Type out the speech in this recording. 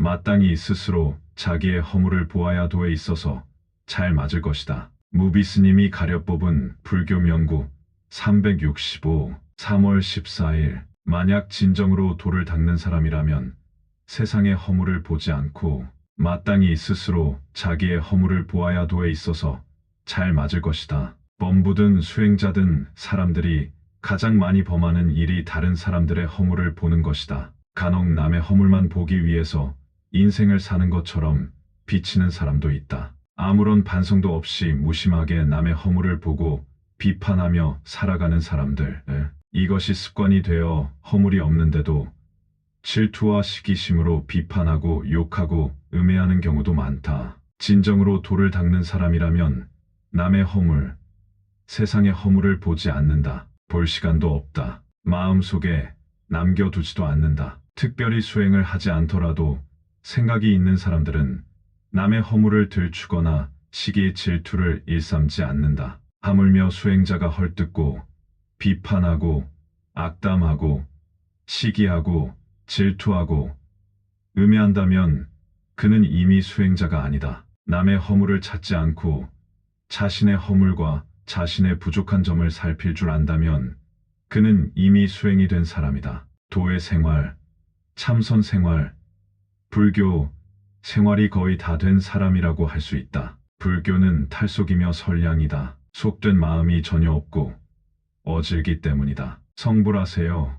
마땅히 스스로 자기의 허물을 보아야 도에 있어서 잘 맞을 것이다. 무비스님이 가려 뽑은 불교 명구 365 3월 14일 만약 진정으로 도를 닦는 사람이라면 세상의 허물을 보지 않고 마땅히 스스로 자기의 허물을 보아야 도에 있어서 잘 맞을 것이다. 범부든 수행자든 사람들이 가장 많이 범하는 일이 다른 사람들의 허물을 보는 것이다. 간혹 남의 허물만 보기 위해서 인생을 사는 것처럼 비치는 사람도 있다. 아무런 반성도 없이 무심하게 남의 허물을 보고 비판하며 살아가는 사람들. 에, 이것이 습관이 되어 허물이 없는데도 질투와 시기심으로 비판하고 욕하고 음해하는 경우도 많다. 진정으로 도를 닦는 사람이라면 남의 허물, 세상의 허물을 보지 않는다. 볼 시간도 없다. 마음속에 남겨두지도 않는다. 특별히 수행을 하지 않더라도 생각이 있는 사람들은 남의 허물을 들추거나 시기 질투를 일삼지 않는다. 하물며 수행자가 헐뜯고 비판하고 악담하고 시기하고 질투하고 음해한다면 그는 이미 수행자가 아니다. 남의 허물을 찾지 않고 자신의 허물과 자신의 부족한 점을 살필 줄 안다면 그는 이미 수행이 된 사람이다. 도의 생활, 참선 생활, 불교 생활이 거의 다 된 사람이라고 할 수 있다. 불교는 탈속이며 선량이다. 속된 마음이 전혀 없고 어질기 때문이다. 성불하세요.